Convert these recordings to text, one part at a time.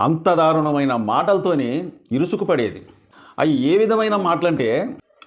అంత దారుణమైన మాటలతోని ఇరుసుకుపడేది. అవి ఏ విధమైన మాటలంటే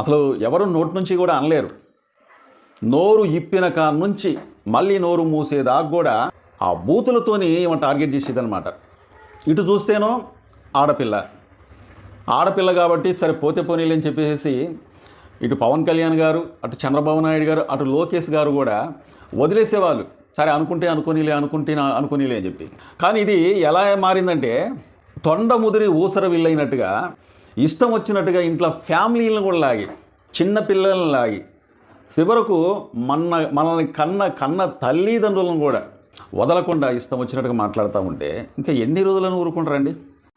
అసలు ఎవరు నోటి నుంచి కూడా అనలేరు. నోరు ఇప్పిన కా నుంచి మళ్ళీ నోరు మూసేదాకా కూడా ఆ బూతులతోని ఏమో టార్గెట్ చేసేదనమాట ఇటు చూస్తేనో ఆడపిల్ల. ఆడపిల్ల కాబట్టి సరే పోతే పోనీలు అని చెప్పేసి ఇటు పవన్ కళ్యాణ్ గారు అటు చంద్రబాబు నాయుడు గారు అటు లోకేష్ గారు కూడా వదిలేసేవాళ్ళు. సరే అనుకుంటే అనుకోనిలే అనుకుంటే అనుకోనిలే అని చెప్పి. కానీ ఇది ఎలా మారిందంటే తొండ ముదిరి ఊసర విల్లైనట్టుగా ఇష్టం వచ్చినట్టుగా ఇంట్లో ఫ్యామిలీలను కూడా లాగి చిన్న పిల్లలను లాగి చివరకు మన మనల్ని కన్న కన్న తల్లిదండ్రులను కూడా వదలకుండా ఇష్టం వచ్చినట్టుగా మాట్లాడుతూ ఉంటే ఇంకా ఎన్ని రోజులను ఊరుకుంటారండి?